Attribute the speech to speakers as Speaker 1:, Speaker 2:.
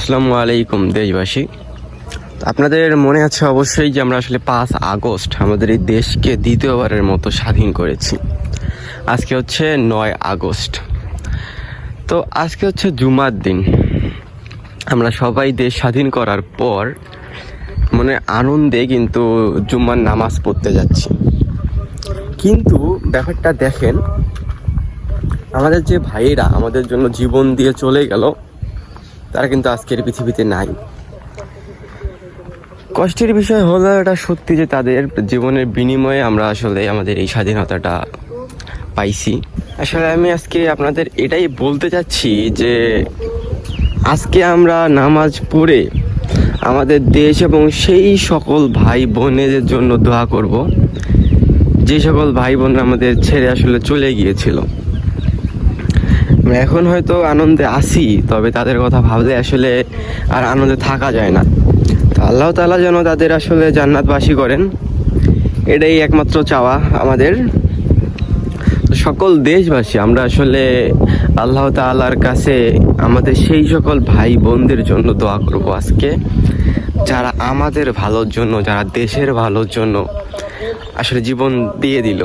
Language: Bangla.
Speaker 1: আসসালামু আলাইকুম, দেশবাসী। আপনাদের মনে আছে অবশ্যই যে আমরা আসলে পাঁচ আগস্ট আমাদের এই দেশকে দ্বিতীয়বারের মতো স্বাধীন করেছি। আজকে হচ্ছে নয় আগস্ট। তো আজকে হচ্ছে জুমার দিন। আমরা সবাই দেশ স্বাধীন করার পর মনে আনন্দে কিন্তু জুম্মার নামাজ পড়তে যাচ্ছি। কিন্তু ব্যাপারটা দেখেন, আমাদের যে ভাইয়েরা আমাদের জন্য জীবন দিয়ে চলে গেল তারা কিন্তু আজকের পৃথিবীতে নাই। কষ্টের বিষয় হলো এটা সত্যি যে তাদের জীবনের বিনিময়ে আমরা আসলে আমাদের এই স্বাধীনতাটা পাইছি। আসলে আমি আজকে আপনাদের এটাই বলতে চাচ্ছি যে আজকে আমরা নামাজ পড়ে আমাদের দেশ এবং সেই সকল ভাই বোনেদের জন্য দোয়া করব। যে সকল ভাই বোন আমাদের ছেড়ে আসলে চলে গিয়েছিল। এখন হয়তো আনন্দে আসি তবে তাদের কথা ভাবলে আসলে আর আনন্দে থাকা যায় না। তো আল্লাহ তালা যেন তাদের আসলে জান্নাতবাসী করেন, এটাই একমাত্র চাওয়া আমাদের। সকল দেশবাসী, আমরা আসলে আল্লাহ তাআলার কাছে আমাদের সেই সকল ভাই বোনদের জন্য দোয়া করব আজকে। যারা আমাদের ভালোর জন্য, যারা দেশের ভালোর জন্য আসলে জীবন দিয়ে দিল।